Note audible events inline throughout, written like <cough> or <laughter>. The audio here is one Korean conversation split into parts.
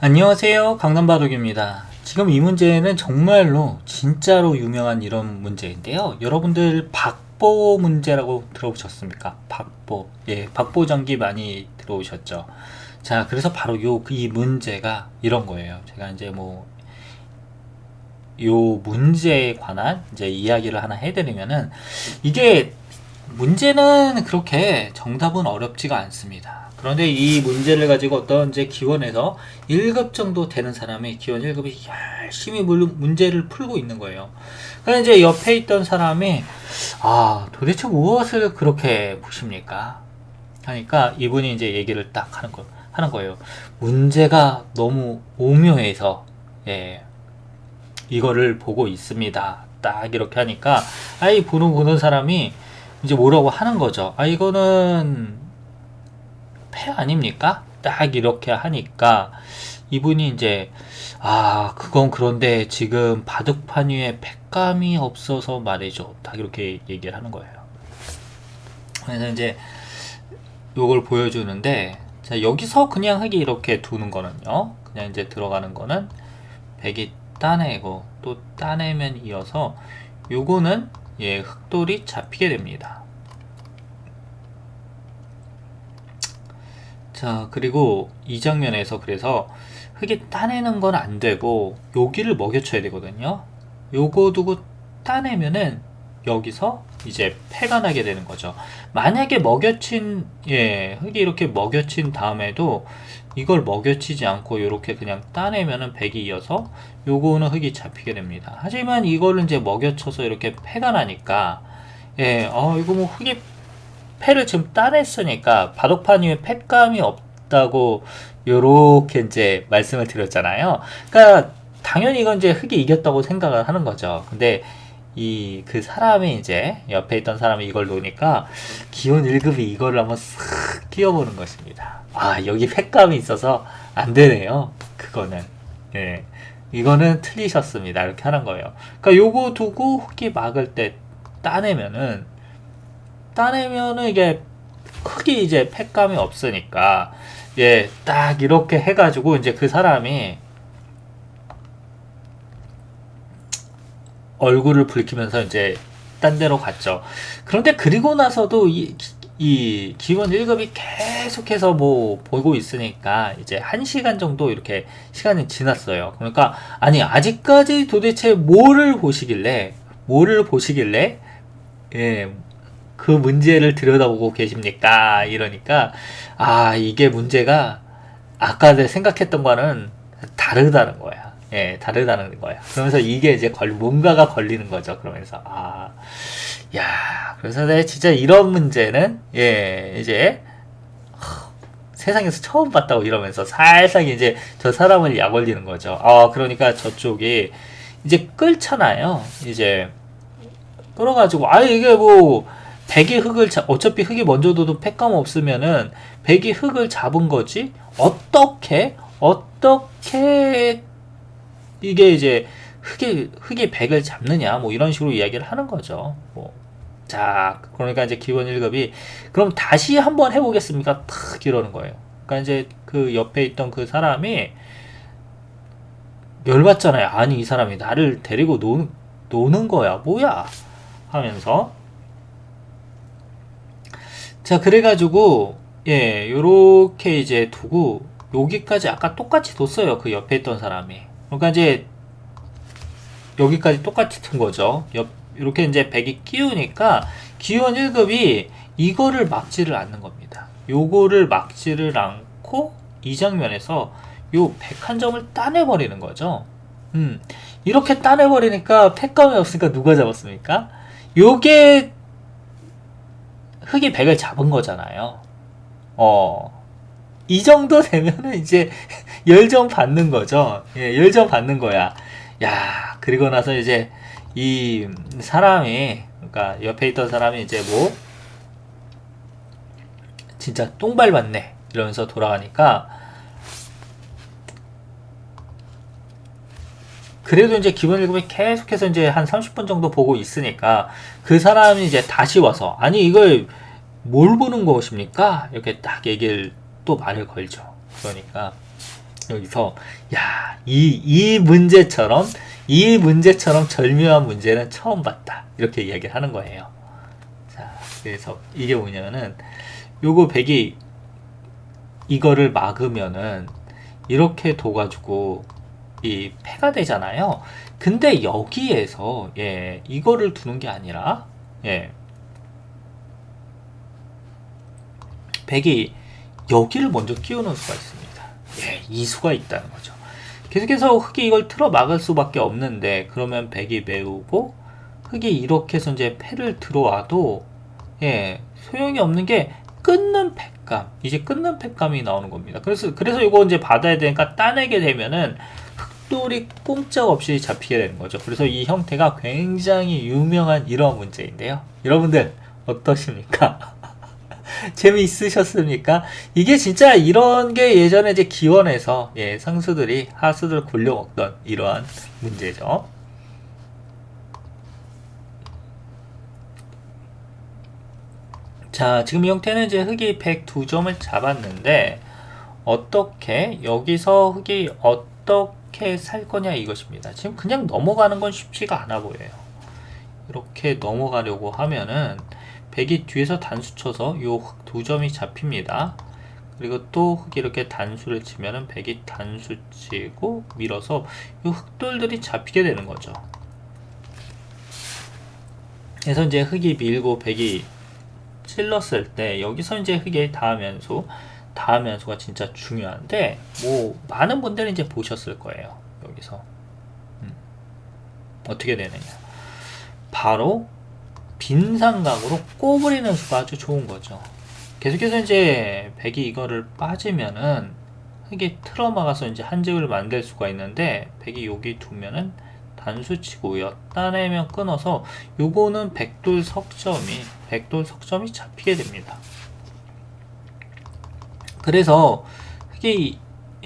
안녕하세요. 강남바둑입니다. 지금 이 문제는 정말로 진짜로 유명한 이런 문제인데요. 여러분들 박보 문제라고 들어보셨습니까? 박보. 예, 박보 전기 많이 들어오셨죠. 자, 그래서 바로 요, 이 문제가 이런 거예요. 제가 이제 뭐, 요 문제에 관한 이제 이야기를 하나 해드리면은, 이게 문제는 그렇게 정답은 어렵지가 않습니다. 그런데 이 문제를 가지고 어떤 이제 기원에서 1급 정도 되는 사람이 기원 1급이 열심히 물- 문제를 풀고 있는 거예요. 그래서 이제 옆에 있던 사람이 아 도대체 무엇을 그렇게 보십니까? 하니까 이분이 이제 얘기를 딱 하는 거 하는 거예요. 문제가 너무 오묘해서 예 이거를 보고 있습니다. 딱 이렇게 하니까 아이 보는 보는 사람이 이제 뭐라고 하는 거죠. 아 이거는 패 아닙니까? 딱 이렇게 하니까 이분이 이제 아 그건 그런데 지금 바둑판 위에 팩감이 없어서 말이죠. 딱 이렇게 얘기를 하는 거예요. 그래서 이제 요걸 보여주는데 자 여기서 그냥 흙이 이렇게 두는 거는요. 그냥 이제 들어가는 거는 백이 따내고 또 따내면 이어서 요거는 예 흑돌이 잡히게 됩니다. 자, 그리고 이 장면에서 그래서 흙이 따내는 건 안 되고 여기를 먹여줘야 되거든요. 요거 두고 따내면은 여기서 이제 패가 나게 되는 거죠. 만약에 먹여친 예, 흙이 이렇게 먹여친 다음에도 이걸 먹여치지 않고 이렇게 그냥 따내면은 백이 이어서 요거는 흙이 잡히게 됩니다. 하지만 이거를 이제 먹여쳐서 이렇게 패가 나니까 예, 어 이거 뭐 흙이 패를 지금 따냈으니까 바둑판 위에 패감이 없다고 요렇게 이제 말씀을 드렸잖아요. 그러니까 당연히 이건 이제 흙이 이겼다고 생각을 하는 거죠. 근데 이 그 사람이 이제 옆에 있던 사람이 이걸 놓으니까 기온 1급이 이거를 한번 쓱 끼워보는 것입니다. 아 여기 패감이 있어서 안 되네요. 그거는 예 이거는 틀리셨습니다. 이렇게 하는 거예요. 그러니까 요거 두고 흙이 막을 때 따내면은 따내면은 이게 흙이 이제 팩감이 없으니까 예, 딱 이렇게 해가지고 이제 그 사람이 얼굴을 붉히면서 이제 딴 데로 갔죠. 그런데 그리고 나서도 이, 이 기원 1급이 계속해서 뭐 보고 있으니까 이제 한 시간 정도 이렇게 시간이 지났어요. 그러니까 아니 아직까지 도대체 뭐를 보시길래 뭐를 보시길래 예, 그 문제를 들여다보고 계십니까? 이러니까, 아, 이게 문제가 아까 생각했던 거는 다르다는 거야. 예, 다르다는 거야. 그러면서 이게 이제 걸, 뭔가가 걸리는 거죠. 그러면서, 아, 야, 그래서 내가 진짜 이런 문제는, 예, 이제, 허, 세상에서 처음 봤다고 이러면서 살짝 이제 저 사람을 약 올리는 거죠. 아, 그러니까 저쪽이 이제 끌잖아요. 이제, 끌어가지고, 아, 이게 뭐, 백이 흙을 잡, 어차피 흙이 먼저 둬도 팩감 없으면은 백이 흙을 잡은 거지 어떻게 어떻게 이게 이제 흙이 흙이 백을 잡느냐 뭐 이런 식으로 이야기를 하는 거죠. 뭐. 자 그러니까 이제 기본 1급이 그럼 다시 한번 해보겠습니까? 탁 이러는 거예요. 그러니까 이제 그 옆에 있던 그 사람이 열받잖아요. 아니 이 사람이 나를 데리고 노는 노는 거야 뭐야 하면서 자, 그래가지고, 예, 요렇게 이제 두고, 여기까지 아까 똑같이 뒀어요. 그 옆에 있던 사람이. 그러니까 이제, 여기까지 똑같이 튼 거죠. 옆, 이렇게 이제 100이 끼우니까, 기원 1급이 이거를 막지를 않는 겁니다. 요거를 막지를 않고, 이 장면에서 요 101점을 따내버리는 거죠. 음, 이렇게 따내버리니까 팩감이 없으니까 누가 잡았습니까? 요게 흙이 백을 잡은 거잖아요. 어. 이 정도 되면은 이제 <laughs> 열점 받는 거죠. 예, 열점 받는 거야. 야, 그리고 나서 이제 이 사람이, 그러니까 옆에 있던 사람이 이제 뭐, 진짜 똥 밟았네. 이러면서 돌아가니까, 그래도 이제 기본 일급이 계속해서 이제 한 30분 정도 보고 있으니까 그 사람이 이제 다시 와서 아니 이걸 뭘 보는 것입니까? 이렇게 딱 얘기를 또 말을 걸죠. 그러니까 여기서 야, 이, 이 문제처럼 이 문제처럼 절묘한 문제는 처음 봤다. 이렇게 이야기를 하는 거예요. 자, 그래서 이게 뭐냐면은 요거 백이 이거를 막으면은 이렇게 둬가지고 이 패가 되잖아요. 근데 여기에서 예 이거를 두는 게 아니라 예 백이 여기를 먼저 끼우는 수가 있습니다. 예, 이 수가 있다는 거죠. 계속해서 흑이 이걸 틀어 막을 수밖에 없는데 그러면 백이 메우고 흑이 이렇게 해서 이제 패를 들어와도 예 소용이 없는 게 끊는 팩감 이제 끊는 팩감이 나오는 겁니다. 그래서 그래서 이거 이제 받아야 되니까 따내게 되면은 흑돌이 꼼짝없이 잡히게 되는 거죠. 그래서 이 형태가 굉장히 유명한 이런 문제인데요. 여러분들 어떠십니까? <laughs> 재미있으셨습니까? 이게 진짜 이런 게 예전에 이제 기원에서 예, 상수들이 하수들 굴려 먹던 이러한 문제죠. 자, 지금 이 형태는 이제 흙이 102점을 잡았는데 어떻게 여기서 흙이 어떻게 살 거냐 이것입니다. 지금 그냥 넘어가는 건 쉽지가 않아 보여요. 이렇게 넘어가려고 하면은 백이 뒤에서 단수 쳐서 요흙두 점이 잡힙니다. 그리고 또 흙이 이렇게 단수를 치면은 백이 단수 치고 밀어서 요 흙돌들이 잡히게 되는 거죠. 그래서 이제 흙이 밀고 백이 찔렀을 때 여기서 이제 다음 연수 다음 연수가 진짜 중요한데 뭐 많은 분들은 이제 보셨을 거예요 여기서 음. 어떻게 되느냐 바로 빈상각으로 꼬부리는 수가 아주 좋은 거죠 계속해서 이제 백이 이거를 빠지면은 흙이 틀어막아서 이제 한집을 만들 수가 있는데 백이 여기 두면은 단수치고요. 따내면 끊어서 요거는 백돌 석점이 백돌 석점이 잡히게 됩니다. 그래서 흙이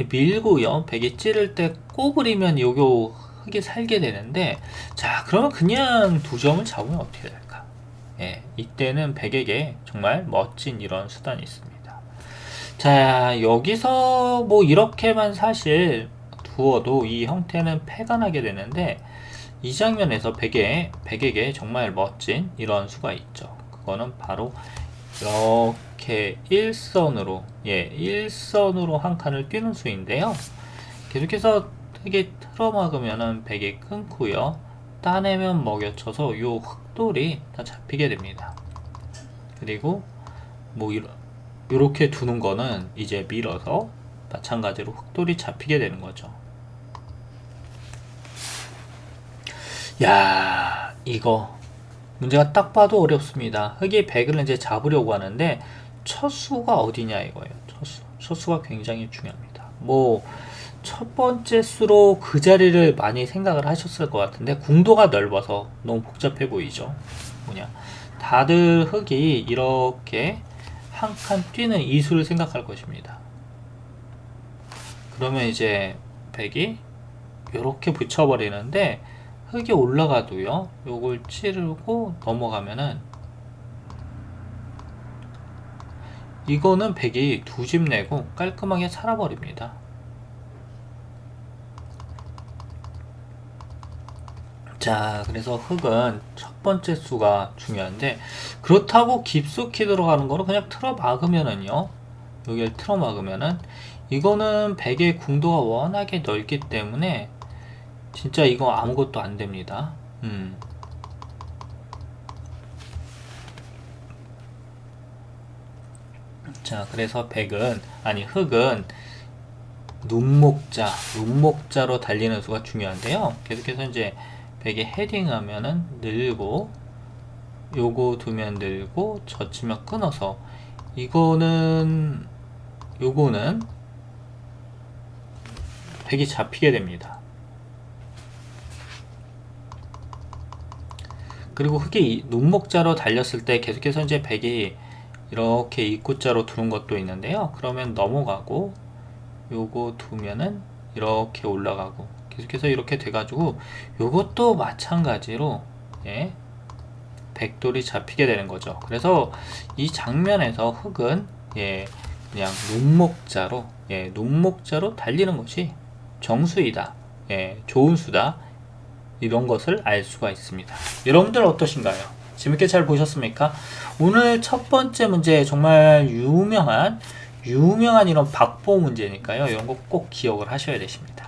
밀고요. 백이 찌를 때 꼬부리면 요거 흙이 살게 되는데 자 그러면 그냥 두 점을 잡으면 어떻게 될까? 예, 이때는 백에게 정말 멋진 이런 수단이 있습니다. 자 여기서 뭐 이렇게만 사실 두어도 이 형태는 패가 나게 되는데 이 장면에서 백에, 백에게 정말 멋진 이런 수가 있죠. 그거는 바로 이렇게 일선으로 예 일선으로 한 칸을 뛰는 수인데요. 계속해서 되게 틀어막으면은 백이 끊고요. 따내면 먹여쳐서 요 흑돌이 다 잡히게 됩니다. 그리고 뭐 이런 이렇게 두는 거는 이제 밀어서 마찬가지로 흑돌이 잡히게 되는 거죠. 야 이거 문제가 딱 봐도 어렵습니다. 흑이 100을 이제 잡으려고 하는데 첫 수가 어디냐 이거예요. 첫 수. 첫 수가 굉장히 중요합니다. 뭐 첫 번째 수로 그 자리를 많이 생각을 하셨을 것 같은데 궁도가 넓어서 너무 복잡해 보이죠. 뭐냐 다들 흑이 이렇게 한 칸 뛰는 이 수를 생각할 것입니다. 그러면 이제 백이 이렇게 붙여버리는데 흙이 올라가도요 요걸 찌르고 넘어가면은 이거는 백이 두 집 내고 깔끔하게 살아버립니다. 자 그래서 흙은 첫 번째 수가 중요한데 그렇다고 깊숙이 들어가는 거는 그냥 틀어 막으면은요 여기를 틀어 막으면은 이거는 백의 궁도가 워낙에 넓기 때문에 진짜 이거 아무것도 안 됩니다. 음. 자, 그래서 백은, 아니, 흙은 눈목자, 눈목자로 달리는 수가 중요한데요. 계속해서 이제 백에 헤딩하면은 늘고, 요거 두면 늘고, 젖히면 끊어서, 이거는, 요거는 백이 잡히게 됩니다. 그리고 흙이 눈목자로 달렸을 때 계속해서 이제 백이 이렇게 입구자로 두는 것도 있는데요. 그러면 넘어가고 요거 두면은 이렇게 올라가고 계속해서 이렇게 돼가지고 요것도 마찬가지로 예, 백돌이 잡히게 되는 거죠. 그래서 이 장면에서 흙은 예, 그냥 논목자로 예, 논목자로 달리는 것이 정수이다. 예, 좋은 수다. 이런 것을 알 수가 있습니다. 여러분들 어떠신가요? 재밌게 잘 보셨습니까? 오늘 첫 번째 문제 정말 유명한 유명한 이런 박보 문제니까요. 이런 거 꼭 기억을 하셔야 되십니다.